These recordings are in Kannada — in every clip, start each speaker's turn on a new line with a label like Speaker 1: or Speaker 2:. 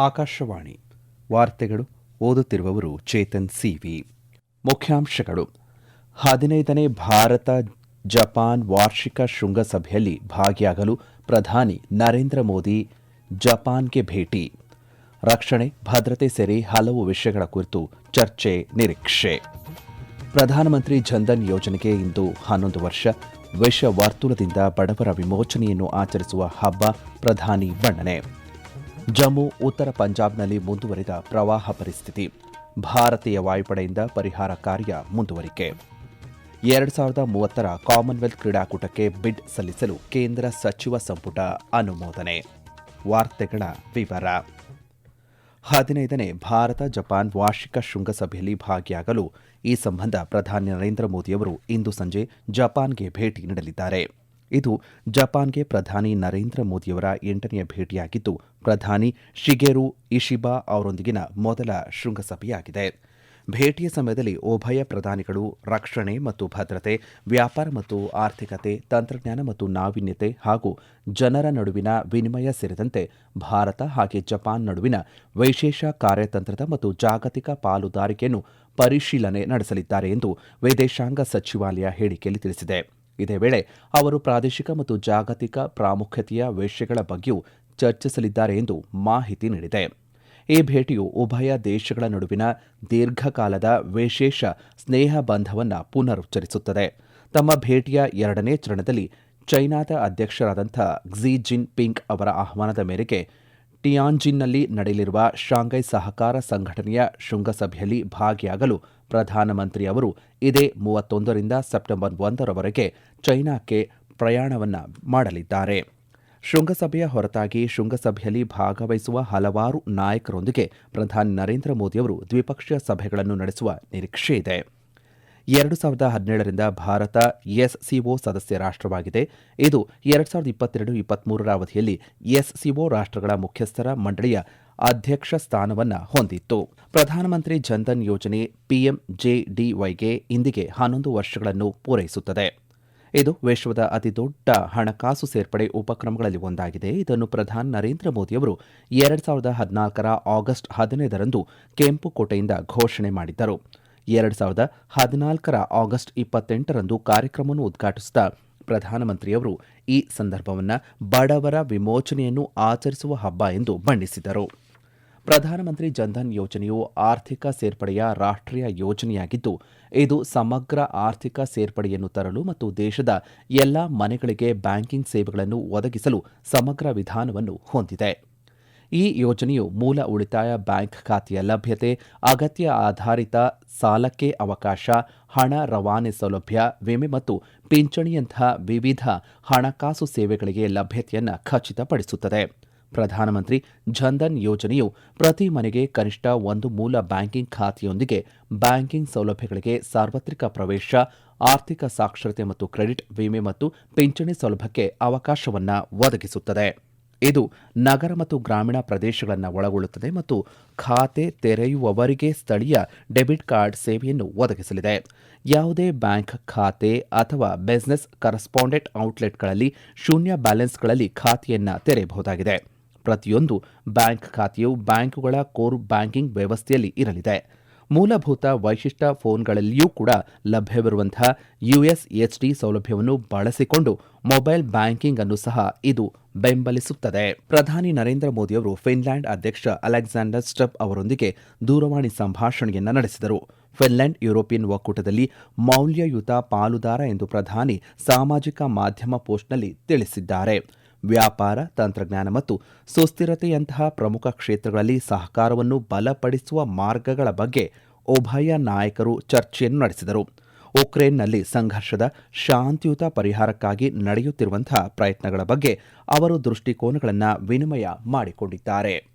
Speaker 1: ಆಕಾಶವಾಣಿ. ವಾರ್ತೆಗಳು ಓದುತ್ತಿರುವವರು ಚೇತನ್ ಸಿವಿ. ಮುಖ್ಯಾಂಶಗಳು. ಹದಿನೈದನೇ ಭಾರತ ಜಪಾನ್ ವಾರ್ಷಿಕ ಶೃಂಗಸಭೆಯಲ್ಲಿ ಭಾಗಿಯಾಗಲು ಪ್ರಧಾನಿ ನರೇಂದ್ರ ಮೋದಿ ಜಪಾನ್ಗೆ ಭೇಟಿ. ರಕ್ಷಣೆ, ಭದ್ರತೆ ಸೇರಿ ಹಲವು ವಿಷಯಗಳ ಕುರಿತು ಚರ್ಚೆ, ನಿರೀಕ್ಷೆ. ಪ್ರಧಾನಮಂತ್ರಿ ಜನ್ಧನ್ ಯೋಜನೆಗೆ ಇಂದು ಹನ್ನೊಂದು ವರ್ಷ. ವಿಷ ವರ್ತುಲದಿಂದ ಬಡವರ ವಿಮೋಚನೆಯನ್ನು ಆಚರಿಸುವ ಹಬ್ಬ ಪ್ರಧಾನಿ ಬಣ್ಣನೆ. ಜಮ್ಮು, ಉತ್ತರ ಪಂಜಾಬ್ನಲ್ಲಿ ಮುಂದುವರಿದ ಪ್ರವಾಹ ಪರಿಸ್ಥಿತಿ. ಭಾರತೀಯ ವಾಯುಪಡೆಯಿಂದ ಪರಿಹಾರ ಕಾರ್ಯ ಮುಂದುವರಿಕೆ. ಎರಡು ಸಾವಿರದ ಮೂವತ್ತರ ಕಾಮನ್ವೆಲ್ತ್ ಕ್ರೀಡಾಕೂಟಕ್ಕೆ ಬಿಡ್ ಸಲ್ಲಿಸಲು ಕೇಂದ್ರ ಸಚಿವ ಸಂಪುಟ ಅನುಮೋದನೆ. ವಾರ್ತೆಗಳ ವಿವರ. ಹದಿನೈದನೇ ಭಾರತ ಜಪಾನ್ ವಾರ್ಷಿಕ ಶೃಂಗಸಭೆಯಲ್ಲಿ ಭಾಗಿಯಾಗಲು ಈ ಸಂಬಂಧ ಪ್ರಧಾನಿ ನರೇಂದ್ರ ಮೋದಿಯವರು ಇಂದು ಸಂಜೆ ಜಪಾನ್ಗೆ ಭೇಟಿ ನೀಡಲಿದ್ದಾರೆ. ಇದು ಜಪಾನ್ಗೆ ಪ್ರಧಾನಿ ನರೇಂದ್ರ ಮೋದಿಯವರ ಎಂಟನೆಯ ಭೇಟಿಯಾಗಿದ್ದು, ಪ್ರಧಾನಿ ಶಿಗೆರು ಇಶಿಬಾ ಅವರೊಂದಿಗಿನ ಮೊದಲ ಶೃಂಗಸಭೆಯಾಗಿದೆ. ಭೇಟಿಯ ಸಮಯದಲ್ಲಿ ಉಭಯ ಪ್ರಧಾನಿಗಳು ರಕ್ಷಣೆ ಮತ್ತು ಭದ್ರತೆ, ವ್ಯಾಪಾರ ಮತ್ತು ಆರ್ಥಿಕತೆ, ತಂತ್ರಜ್ಞಾನ ಮತ್ತು ನಾವೀನ್ಯತೆ ಹಾಗೂ ಜನರ ನಡುವಿನ ವಿನಿಮಯ ಸೇರಿದಂತೆ ಭಾರತ ಹಾಗೆ ಜಪಾನ್ ನಡುವಿನ ವಿಶೇಷ ಕಾರ್ಯತಂತ್ರದ ಮತ್ತು ಜಾಗತಿಕ ಪಾಲುದಾರಿಕೆಯನ್ನು ಪರಿಶೀಲನೆ ನಡೆಸಲಿದ್ದಾರೆ ಎಂದು ವಿದೇಶಾಂಗ ಸಚಿವಾಲಯ ಹೇಳಿಕೆಯಲ್ಲಿ ತಿಳಿಸಿದೆ. ಇದೇ ವೇಳೆ ಅವರು ಪ್ರಾದೇಶಿಕ ಮತ್ತು ಜಾಗತಿಕ ಪ್ರಾಮುಖ್ಯತೆಯ ವಿಷಯಗಳ ಬಗ್ಗೆಯೂ ಚರ್ಚಿಸಲಿದ್ದಾರೆ ಎಂದು ಮಾಹಿತಿ ನೀಡಿದೆ. ಈ ಭೇಟಿಯು ಉಭಯ ದೇಶಗಳ ನಡುವಿನ ದೀರ್ಘಕಾಲದ ವಿಶೇಷ ಸ್ನೇಹ ಬಂಧವನ್ನು ಪುನರುಚ್ಚರಿಸುತ್ತದೆ. ತಮ್ಮ ಭೇಟಿಯ ಎರಡನೇ ಚರಣದಲ್ಲಿ ಚೈನಾದ ಅಧ್ಯಕ್ಷರಾದಂಥ ಕ್ಸಿ ಜಿನ್ ಪಿಂಗ್ ಅವರ ಆಹ್ವಾನದ ಮೇರೆಗೆ ಟಿಯಾನ್ಜಿನ್ನಲ್ಲಿ ನಡೆಯಲಿರುವ ಶಾಂಘೈ ಸಹಕಾರ ಸಂಘಟನೆಯ ಶೃಂಗಸಭೆಯಲ್ಲಿ ಭಾಗಿಯಾಗಲು ಪ್ರಧಾನಮಂತ್ರಿ ಅವರು ಇದೇ ಮೂವತ್ತೊಂದರಿಂದ ಸೆಪ್ಟೆಂಬರ್ ಒಂದರವರೆಗೆ ಚೈನಾಕ್ಕೆ ಪ್ರಯಾಣವನ್ನು ಮಾಡಲಿದ್ದಾರೆ. ಶೃಂಗಸಭೆಯ ಹೊರತಾಗಿ ಶೃಂಗಸಭೆಯಲ್ಲಿ ಭಾಗವಹಿಸುವ ಹಲವಾರು ನಾಯಕರೊಂದಿಗೆ ಪ್ರಧಾನಿ ನರೇಂದ್ರ ಮೋದಿಯವರು ದ್ವಿಪಕ್ಷೀಯ ಸಭೆಗಳನ್ನು ನಡೆಸುವ ನಿರೀಕ್ಷೆ ಇದೆ. ಎರಡು ಸಾವಿರದ ಹದಿನೇಳರಿಂದ ಭಾರತ ಎಸ್ಸಿಒ ಸದಸ್ಯ ರಾಷ್ಟವಾಗಿದೆ ಇದು ಎರಡು ಸಾವಿರದ ಇಪ್ಪತ್ತೆರಡು, ಇಪ್ಪತ್ಮೂರರ ಅವಧಿಯಲ್ಲಿ ಎಸ್ಸಿಒ ರಾಷ್ಟಗಳ ಮುಖ್ಯಸ್ಥರ ಮಂಡಳಿಯ ಅಧ್ಯಕ್ಷ ಸ್ಥಾನವನ್ನು ಹೊಂದಿತ್ತು. ಪ್ರಧಾನಮಂತ್ರಿ ಜನ್ಧನ್ ಯೋಜನೆ ಪಿಎಂಜೆಡಿವೈಗೆ ಇಂದಿಗೆ ಹನ್ನೊಂದು ವರ್ಷಗಳನ್ನು ಪೂರೈಸುತ್ತದೆ. ಇದು ವಿಶ್ವದ ಅತಿದೊಡ್ಡ ಹಣಕಾಸು ಸೇರ್ಪಡೆ ಉಪಕ್ರಮಗಳಲ್ಲಿ ಒಂದಾಗಿದೆ. ಇದನ್ನು ಪ್ರಧಾನಿ ನರೇಂದ್ರ ಮೋದಿಯವರು ಎರಡು ಸಾವಿರದ ಹದಿನಾಲ್ಕರ ಆಗಸ್ಟ್ ಹದಿನೈದರಂದು ಕೆಂಪುಕೋಟೆಯಿಂದ ಘೋಷಣೆ ಮಾಡಿದ್ದರು. ಎರಡು ಸಾವಿರದ ಹದಿನಾಲ್ಕರ ಆಗಸ್ಟ್ ಇಪ್ಪತ್ತೆಂಟರಂದು ಕಾರ್ಯಕ್ರಮವನ್ನು ಉದ್ಘಾಟಿಸಿದ ಪ್ರಧಾನಮಂತ್ರಿಯವರು ಈ ಸಂದರ್ಭವನ್ನು ಬಡವರ ವಿಮೋಚನೆಯನ್ನು ಆಚರಿಸುವ ಹಬ್ಬ ಎಂದು ಬಣ್ಣಿಸಿದರು. ಪ್ರಧಾನಮಂತ್ರಿ ಜನ್ಧನ್ ಯೋಜನೆಯು ಆರ್ಥಿಕ ಸೇರ್ಪಡೆಯ ರಾಷ್ಟ್ರೀಯ ಯೋಜನೆಯಾಗಿದ್ದು, ಇದು ಸಮಗ್ರ ಆರ್ಥಿಕ ಸೇರ್ಪಡೆಯನ್ನು ತರಲು ಮತ್ತು ದೇಶದ ಎಲ್ಲ ಮನೆಗಳಿಗೆ ಬ್ಯಾಂಕಿಂಗ್ ಸೇವೆಗಳನ್ನು ಒದಗಿಸಲು ಸಮಗ್ರ ವಿಧಾನವನ್ನು ಹೊಂದಿದೆ. ಈ ಯೋಜನೆಯು ಮೂಲ ಉಳಿತಾಯ ಬ್ಯಾಂಕ್ ಖಾತೆಯ ಲಭ್ಯತೆ, ಅಗತ್ಯ ಆಧಾರಿತ ಸಾಲಕ್ಕೆ ಅವಕಾಶ, ಹಣ ರವಾನೆ ಸೌಲಭ್ಯ, ವಿಮೆ ಮತ್ತು ಪಿಂಚಣಿಯಂತಹ ವಿವಿಧ ಹಣಕಾಸು ಸೇವೆಗಳಿಗೆ ಲಭ್ಯತೆಯನ್ನು ಖಚಿತಪಡಿಸುತ್ತದೆ. ಪ್ರಧಾನಮಂತ್ರಿ ಜನ್ಧನ್ ಯೋಜನೆಯು ಪ್ರತಿ ಮನೆಗೆ ಕನಿಷ್ಠ ಒಂದು ಮೂಲ ಬ್ಯಾಂಕಿಂಗ್ ಖಾತೆಯೊಂದಿಗೆ ಬ್ಯಾಂಕಿಂಗ್ ಸೌಲಭ್ಯಗಳಿಗೆ ಸಾರ್ವತ್ರಿಕ ಪ್ರವೇಶ, ಆರ್ಥಿಕ ಸಾಕ್ಷರತೆ ಮತ್ತು ಕ್ರೆಡಿಟ್, ವಿಮೆ ಮತ್ತು ಪಿಂಚಣಿ ಸೌಲಭ್ಯಕ್ಕೆ ಅವಕಾಶವನ್ನು ಒದಗಿಸುತ್ತದೆ. ಇದು ನಗರ ಮತ್ತು ಗ್ರಾಮೀಣ ಪ್ರದೇಶಗಳನ್ನು ಒಳಗೊಳ್ಳುತ್ತದೆ ಮತ್ತು ಖಾತೆ ತೆರೆಯುವವರಿಗೆ ಸ್ಥಳೀಯ ಡೆಬಿಟ್ ಕಾರ್ಡ್ ಸೇವೆಯನ್ನು ಒದಗಿಸಲಿದೆ. ಯಾವುದೇ ಬ್ಯಾಂಕ್ ಖಾತೆ ಅಥವಾ ಬಿಸಿನೆಸ್ ಕರೆಸ್ಪಾಂಡೆಂಟ್ ಔಟ್ಲೆಟ್ಗಳಲ್ಲಿ ಶೂನ್ಯ ಬ್ಯಾಲೆನ್ಸ್ಗಳಲ್ಲಿ ಖಾತೆಯನ್ನು ತೆರೆಯಬಹುದಾಗಿದೆ. ಪ್ರತಿಯೊಂದು ಬ್ಯಾಂಕ್ ಖಾತೆಯು ಬ್ಯಾಂಕುಗಳ ಕೋರ್ ಬ್ಯಾಂಕಿಂಗ್ ವ್ಯವಸ್ಥೆಯಲ್ಲಿ ಇರಲಿದೆ. ಮೂಲಭೂತ ವೈಶಿಷ್ಟ್ಯ ಫೋನ್ಗಳಲ್ಲಿಯೂ ಕೂಡ ಲಭ್ಯವಿರುವಂತಹ ಯುಎಸ್ಎಚ್ಡಿ ಸೌಲಭ್ಯವನ್ನು ಬಳಸಿಕೊಂಡು ಮೊಬೈಲ್ ಬ್ಯಾಂಕಿಂಗ್ ಅನ್ನು ಸಹ ಇದು ಬೆಂಬಲಿಸುತ್ತದೆ. ಪ್ರಧಾನಿ ನರೇಂದ್ರ ಮೋದಿ ಅವರು ಫಿನ್ಲ್ಯಾಂಡ್ ಅಧ್ಯಕ್ಷ ಅಲೆಕ್ಸಾಂಡರ್ ಸ್ಟೆಪ್ ಅವರೊಂದಿಗೆ ದೂರವಾಣಿ ಸಂಭಾಷಣೆಯನ್ನು ನಡೆಸಿದರು. ಫಿನ್ಲೆಂಡ್ ಯುರೋಪಿಯನ್ ಒಕ್ಕೂಟದಲ್ಲಿ ಮೌಲ್ಯಯುತ ಪಾಲುದಾರ ಎಂದು ಪ್ರಧಾನಿ ಸಾಮಾಜಿಕ ಮಾಧ್ಯಮ ಪೋಸ್ಟ್ನಲ್ಲಿ ತಿಳಿಸಿದ್ದಾರೆ. ವ್ಯಾಪಾರ, ತಂತ್ರಜ್ಞಾನ ಮತ್ತು ಸುಸ್ಥಿರತೆಯಂತಹ ಪ್ರಮುಖ ಕ್ಷೇತ್ರಗಳಲ್ಲಿ ಸಹಕಾರವನ್ನು ಬಲಪಡಿಸುವ ಮಾರ್ಗಗಳ ಬಗ್ಗೆ ಉಭಯ ನಾಯಕರು ಚರ್ಚೆಯನ್ನು ನಡೆಸಿದರು. ಉಕ್ರೇನ್ನಲ್ಲಿ ಸಂಘರ್ಷದ ಶಾಂತಿಯುತ ಪರಿಹಾರಕ್ಕಾಗಿ ನಡೆಯುತ್ತಿರುವಂತಹ ಪ್ರಯತ್ನಗಳ ಬಗ್ಗೆ ಅವರು ದೃಷ್ಟಿಕೋನಗಳನ್ನು ವಿನಿಮಯ ಮಾಡಿಕೊಂಡಿದ್ದಾರೆ.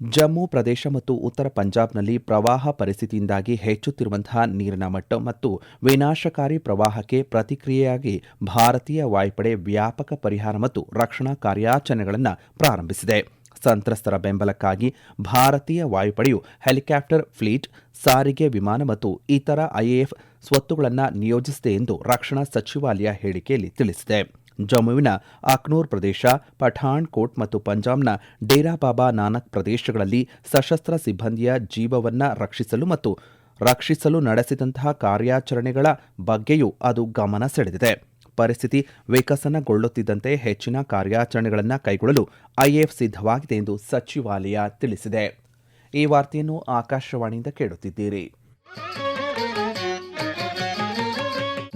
Speaker 1: ಜಮ್ಮು, ಪ್ರದೇಶ ಮತ್ತು ಉತ್ತರ ಪಂಜಾಬ್ನಲ್ಲಿ ಪ್ರವಾಹ ಪರಿಸ್ಥಿತಿಯಿಂದಾಗಿ ಹೆಚ್ಚುತ್ತಿರುವಂತಹ ನೀರಿನ ಮಟ್ಟ ಮತ್ತು ವಿನಾಶಕಾರಿ ಪ್ರವಾಹಕ್ಕೆ ಪ್ರತಿಕ್ರಿಯೆಯಾಗಿ ಭಾರತೀಯ ವಾಯುಪಡೆ ವ್ಯಾಪಕ ಪರಿಹಾರ ಮತ್ತು ರಕ್ಷಣಾ ಕಾರ್ಯಾಚರಣೆಗಳನ್ನು ಪ್ರಾರಂಭಿಸಿದೆ. ಸಂತ್ರಸ್ತರ ಬೆಂಬಲಕ್ಕಾಗಿ ಭಾರತೀಯ ವಾಯುಪಡೆಯು ಹೆಲಿಕಾಪ್ಟರ್, ಫ್ಲೀಟ್, ಸಾರಿಗೆ ವಿಮಾನ ಮತ್ತು ಇತರ ಐಎಎಫ್ ಸ್ವತ್ತುಗಳನ್ನು ನಿಯೋಜಿಸಿದೆ ಎಂದು ರಕ್ಷಣಾ ಸಚಿವಾಲಯ ಹೇಳಿಕೆಯಲ್ಲಿ ತಿಳಿಸಿದೆ. ಜಮ್ಮುವಿನ ಅಕ್ನೂರ್ ಪ್ರದೇಶ ಪಠಾಣ್ ಕೋಟ್ ಮತ್ತು ಪಂಜಾಬ್ನ ಡೇರಾ ಬಾಬಾ ನಾನಕ್ ಪ್ರದೇಶಗಳಲ್ಲಿ ಸಶಸ್ತ್ರ ಸಿಬ್ಬಂದಿಯ ಜೀವವನ್ನ ರಕ್ಷಿಸಲು ಮತ್ತು ರಕ್ಷಿಸಲು ನಡೆಸಿದಂತಹ ಕಾರ್ಯಾಚರಣೆಗಳ ಬಗ್ಗೆಯೂ ಅದು ಗಮನ ಸೆಳೆದಿದೆ. ಪರಿಸ್ಥಿತಿ ವಿಕಸನಗೊಳ್ಳುತ್ತಿದ್ದಂತೆ ಹೆಚ್ಚಿನ ಕಾರ್ಯಾಚರಣೆಗಳನ್ನು ಕೈಗೊಳ್ಳಲು ಐಎಫ್ ಸಿದ್ಧವಾಗಿದೆ ಎಂದು ಸಚಿವಾಲಯ ತಿಳಿಸಿದೆ. ಈ ವಾರ್ತೆಯನ್ನು ಆಕಾಶವಾಣಿಯಿಂದ ಕೇಳುತ್ತಿದ್ದೀರಿ.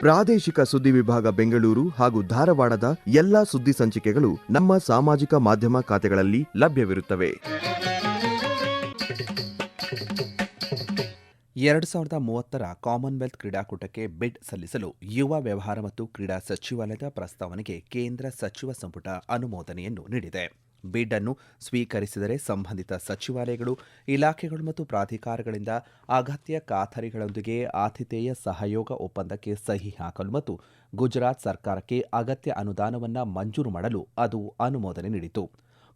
Speaker 2: ಪ್ರಾದೇಶಿಕ ಸುದ್ದಿ ವಿಭಾಗ ಬೆಂಗಳೂರು ಹಾಗೂ ಧಾರವಾಡದ ಎಲ್ಲಾ ಸುದ್ದಿ ಸಂಚಿಕೆಗಳು ನಮ್ಮ ಸಾಮಾಜಿಕ ಮಾಧ್ಯಮ ಖಾತೆಗಳಲ್ಲಿ ಲಭ್ಯವಿರುತ್ತವೆ.
Speaker 1: ಎರಡು ಸಾವಿರದ ಮೂವತ್ತರ ಕಾಮನ್ವೆಲ್ತ್ ಕ್ರೀಡಾಕೂಟಕ್ಕೆ ಬಿಡ್ ಸಲ್ಲಿಸಲು ಯುವ ವ್ಯವಹಾರ ಮತ್ತು ಕ್ರೀಡಾ ಸಚಿವಾಲಯದ ಪ್ರಸ್ತಾವನೆಗೆ ಕೇಂದ್ರ ಸಚಿವ ಸಂಪುಟ ಅನುಮೋದನೆಯನ್ನು ನೀಡಿದೆ. ಬಿಡ್ ಅನ್ನು ಸ್ವೀಕರಿಸಿದರೆ ಸಂಬಂಧಿತ ಸಚಿವಾಲಯಗಳು, ಇಲಾಖೆಗಳು ಮತ್ತು ಪ್ರಾಧಿಕಾರಗಳಿಂದ ಅಗತ್ಯ ಖಾತರಿಗಳೊಂದಿಗೆ ಆತಿಥೇಯ ಸಹಯೋಗ ಒಪ್ಪಂದಕ್ಕೆ ಸಹಿ ಹಾಕಲು ಮತ್ತು ಗುಜರಾತ್ ಸರ್ಕಾರಕ್ಕೆ ಅಗತ್ಯ ಅನುದಾನವನ್ನು ಮಂಜೂರು ಮಾಡಲು ಅದು ಅನುಮೋದನೆ ನೀಡಿತು.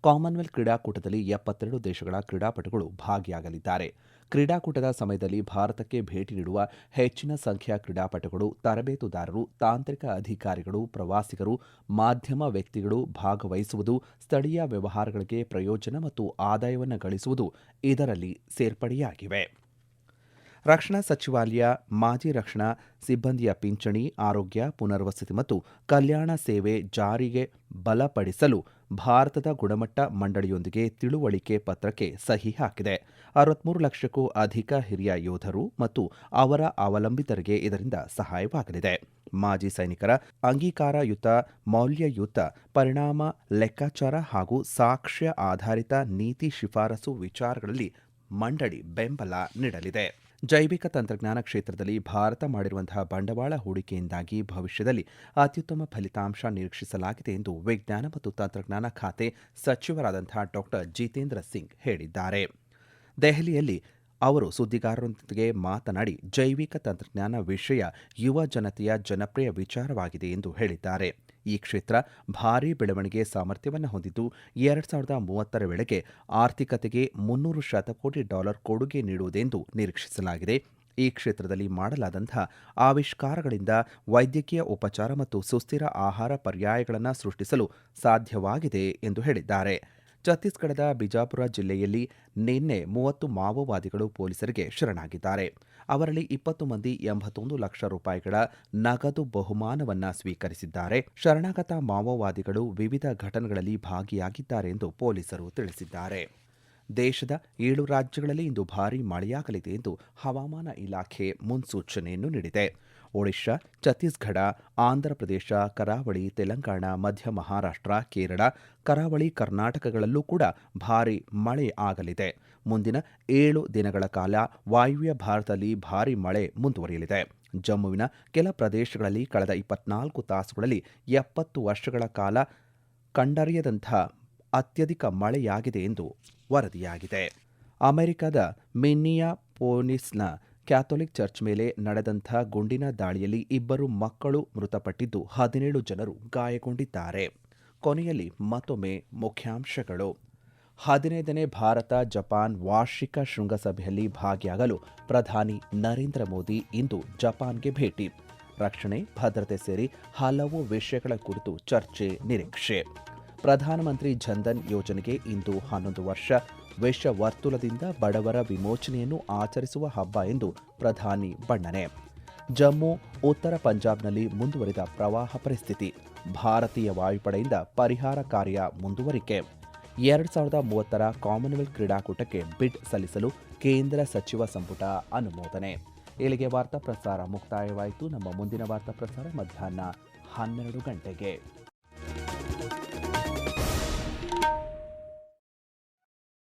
Speaker 1: ಕಾಮನ್ವೆಲ್ತ್ ಕ್ರೀಡಾಕೂಟದಲ್ಲಿ ಎಪ್ಪತ್ತೆರಡು ದೇಶಗಳ ಕ್ರೀಡಾಪಟುಗಳು ಭಾಗಿಯಾಗಲಿದ್ದಾರೆ. ಕ್ರೀಡಾಕೂಟದ ಸಮಯದಲ್ಲಿ ಭಾರತಕ್ಕೆ ಭೇಟಿ ನೀಡುವ ಹೆಚ್ಚಿನ ಸಂಖ್ಯೆಯ ಕ್ರೀಡಾಪಟುಗಳು, ತರಬೇತುದಾರರು, ತಾಂತ್ರಿಕ ಅಧಿಕಾರಿಗಳು, ಪ್ರವಾಸಿಗರು, ಮಾಧ್ಯಮ ವ್ಯಕ್ತಿಗಳು ಭಾಗವಹಿಸುವುದು, ಸ್ಥಳೀಯ ವ್ಯವಹಾರಗಳಿಗೆ ಪ್ರಯೋಜನ ಮತ್ತು ಆದಾಯವನ್ನು ಗಳಿಸುವುದು ಇದರಲ್ಲಿ ಸೇರ್ಪಡೆಯಾಗಿವೆ. ರಕ್ಷಣಾ ಸಚಿವಾಲಯ, ಮಾಜಿ ರಕ್ಷಣಾ ಸಿಬ್ಬಂದಿಯ ಪಿಂಚಣಿ, ಆರೋಗ್ಯ, ಪುನರ್ವಸತಿ ಮತ್ತು ಕಲ್ಯಾಣ ಸೇವೆ ಜಾರಿಗೆ ಬಲಪಡಿಸಲು ಭಾರತದ ಗುಣಮಟ್ಟ ಮಂಡಳಿಯೊಂದಿಗೆ ತಿಳುವಳಿಕೆ ಪತ್ರಕ್ಕೆ ಸಹಿ ಹಾಕಿದೆ. ಅರವತ್ಮೂರು ಲಕ್ಷಕ್ಕೂ ಅಧಿಕ ಹಿರಿಯ ಯೋಧರು ಮತ್ತು ಅವರ ಅವಲಂಬಿತರಿಗೆ ಇದರಿಂದ ಸಹಾಯವಾಗಲಿದೆ. ಮಾಜಿ ಸೈನಿಕರ ಅಂಗೀಕಾರಯುತ ಮೌಲ್ಯಯುತ ಪರಿಣಾಮ, ಲೆಕ್ಕಾಚಾರ ಹಾಗೂ ಸಾಕ್ಷ್ಯ ಆಧಾರಿತ ನೀತಿ ಶಿಫಾರಸು ವಿಚಾರಗಳಲ್ಲಿ ಮಂಡಳಿ ಬೆಂಬಲ ನೀಡಲಿದೆ. ಜೈವಿಕ ತಂತ್ರಜ್ಞಾನ ಕ್ಷೇತ್ರದಲ್ಲಿ ಭಾರತ ಮಾಡಿರುವಂತಹ ಬಂಡವಾಳ ಹೂಡಿಕೆಯಿಂದಾಗಿ ಭವಿಷ್ಯದಲ್ಲಿ ಅತ್ಯುತ್ತಮ ಫಲಿತಾಂಶ ನಿರೀಕ್ಷಿಸಲಾಗಿದೆ ಎಂದು ವಿಜ್ಞಾನ ಮತ್ತು ತಂತ್ರಜ್ಞಾನ ಖಾತೆ ಸಚಿವರಾದಂತಹ ಡಾಕ್ಟರ್ ಜಿತೇಂದ್ರ ಸಿಂಗ್ ಹೇಳಿದ್ದಾರೆ. ದೆಹಲಿಯಲ್ಲಿ ಅವರು ಸುದ್ದಿಗಾರರೊಂದಿಗೆ ಮಾತನಾಡಿ ಜೈವಿಕ ತಂತ್ರಜ್ಞಾನ ವಿಷಯ ಯುವ ಜನತೆಯ ಜನಪ್ರಿಯ ವಿಚಾರವಾಗಿದೆ ಎಂದು ಹೇಳಿದ್ದಾರೆ. ಈ ಕ್ಷೇತ್ರ ಭಾರೀ ಬೆಳವಣಿಗೆ ಸಾಮರ್ಥ್ಯವನ್ನು ಹೊಂದಿದ್ದು, ಎರಡು ಸಾವಿರದ ಮೂವತ್ತರ ವೇಳೆಗೆ ಆರ್ಥಿಕತೆಗೆ ಮುನ್ನೂರು ಶತಕೋಟಿ ಡಾಲರ್ ಕೊಡುಗೆ ನೀಡುವುದೆಂದು ನಿರೀಕ್ಷಿಸಲಾಗಿದೆ. ಈ ಕ್ಷೇತ್ರದಲ್ಲಿ ಮಾಡಲಾದಂಥ ಆವಿಷ್ಕಾರಗಳಿಂದ ವೈದ್ಯಕೀಯ ಉಪಚಾರ ಮತ್ತು ಸುಸ್ಥಿರ ಆಹಾರ ಪರ್ಯಾಯಗಳನ್ನು ಸೃಷ್ಟಿಸಲು ಸಾಧ್ಯವಾಗಿದೆ ಎಂದು ಹೇಳಿದ್ದಾರೆ. ಛತ್ತೀಸ್ಗಢದ ಬಿಜಾಪುರ ಜಿಲ್ಲೆಯಲ್ಲಿ ನಿನ್ನೆ ಮೂವತ್ತು ಮಾವೋವಾದಿಗಳು ಪೊಲೀಸರಿಗೆ ಶರಣಾಗಿದ್ದಾರೆ. ಅವರಲ್ಲಿ ಇಪ್ಪತ್ತು ಮಂದಿ ಎಂಬತ್ತೊಂದು ಲಕ್ಷ ರೂಪಾಯಿಗಳ ನಗದು ಬಹುಮಾನವನ್ನ ಸ್ವೀಕರಿಸಿದ್ದಾರೆ. ಶರಣಾಗತ ಮಾವೋವಾದಿಗಳು ವಿವಿಧ ಘಟನೆಗಳಲ್ಲಿ ಭಾಗಿಯಾಗಿದ್ದಾರೆ ಎಂದು ಪೊಲೀಸರು ತಿಳಿಸಿದ್ದಾರೆ. ದೇಶದ ಏಳು ರಾಜ್ಯಗಳಲ್ಲಿ ಇಂದು ಭಾರೀ ಮಳೆಯಾಗಲಿದೆ ಎಂದು ಹವಾಮಾನ ಇಲಾಖೆ ಮುನ್ಸೂಚನೆಯನ್ನು ನೀಡಿದೆ. ಒಡಿಶಾ, ಛತ್ತೀಸ್ಗಢ, ಆಂಧ್ರಪ್ರದೇಶ, ಕರಾವಳಿ, ತೆಲಂಗಾಣ, ಮಧ್ಯ ಮಹಾರಾಷ್ಟ್ರ, ಕೇರಳ, ಕರಾವಳಿ ಕರ್ನಾಟಕಗಳಲ್ಲೂ ಕೂಡ ಭಾರೀ ಮಳೆ ಆಗಲಿದೆ. ಮುಂದಿನ ಏಳು ದಿನಗಳ ಕಾಲ ವಾಯುವ್ಯ ಭಾರತದಲ್ಲಿ ಭಾರೀ ಮಳೆ ಮುಂದುವರಿಯಲಿದೆ. ಜಮ್ಮುವಿನ ಕೆಲ ಪ್ರದೇಶಗಳಲ್ಲಿ ಕಳೆದ ಇಪ್ಪತ್ನಾಲ್ಕು ತಾಸುಗಳಲ್ಲಿ ಎಪ್ಪತ್ತು ವರ್ಷಗಳ ಕಾಲ ಕಂಡರಿಯದಂಥ ಅತ್ಯಧಿಕ ಮಳೆಯಾಗಿದೆ ಎಂದು ವರದಿಯಾಗಿದೆ. ಅಮೆರಿಕದ ಮಿನ್ನಿಯಾಪೋಲಿಸ್ನ ಕ್ಯಾಥೋಲಿಕ್ ಚರ್ಚ್ ಮೇಲೆ ನಡೆದಂಥ ಗುಂಡಿನ ದಾಳಿಯಲ್ಲಿ ಇಬ್ಬರು ಮಕ್ಕಳು ಮೃತಪಟ್ಟಿದ್ದು ಹದಿನೇಳು ಜನರು ಗಾಯಗೊಂಡಿದ್ದಾರೆ. ಕೊನೆಯಲ್ಲಿ ಮತ್ತೊಮ್ಮೆ ಮುಖ್ಯಾಂಶಗಳು. ಹದಿನೈದನೇ ಭಾರತ ಜಪಾನ್ ವಾರ್ಷಿಕ ಶೃಂಗಸಭೆಯಲ್ಲಿ ಭಾಗಿಯಾಗಲು ಪ್ರಧಾನಿ ನರೇಂದ್ರ ಮೋದಿ ಇಂದು ಜಪಾನ್ಗೆ ಭೇಟಿ. ರಕ್ಷಣೆ, ಭದ್ರತೆ ಸೇರಿ ಹಲವು ವಿಷಯಗಳ ಕುರಿತು ಚರ್ಚೆ ನಿರೀಕ್ಷೆ. ಪ್ರಧಾನಮಂತ್ರಿ ಜನ್ಧನ್ ಯೋಜನೆಗೆ ಇಂದು ಹನ್ನೊಂದು ವರ್ಷ ವಿಶ್ವ ವರ್ತುಲದಿಂದ ಬಡವರ ವಿಮೋಚನೆಯನ್ನು ಆಚರಿಸುವ ಹಬ್ಬ ಎಂದು ಪ್ರಧಾನಿ ಬಣ್ಣನೆ. ಜಮ್ಮು, ಉತ್ತರ ಪಂಜಾಬ್ನಲ್ಲಿ ಮುಂದುವರಿದ ಪ್ರವಾಹ ಪರಿಸ್ಥಿತಿ. ಭಾರತೀಯ ವಾಯುಪಡೆಯಿಂದ ಪರಿಹಾರ ಕಾರ್ಯ ಮುಂದುವರಿಕೆ. ಎರಡು ಸಾವಿರದ ಮೂವತ್ತರ ಕಾಮನ್ವೆಲ್ತ್ ಕ್ರೀಡಾಕೂಟಕ್ಕೆ ಬಿಡ್ ಸಲ್ಲಿಸಲು ಕೇಂದ್ರ ಸಚಿವ ಸಂಪುಟ ಅನುಮೋದನೆ. ಇಲ್ಲಿಗೆ ವಾರ್ತಾ ಪ್ರಸಾರ ಮುಕ್ತಾಯವಾಯಿತು. ನಮ್ಮ ಮುಂದಿನ ವಾರ್ತಾ ಪ್ರಸಾರ ಮಧ್ಯಾಹ್ನ ಹನ್ನೆರಡು ಗಂಟೆಗೆ.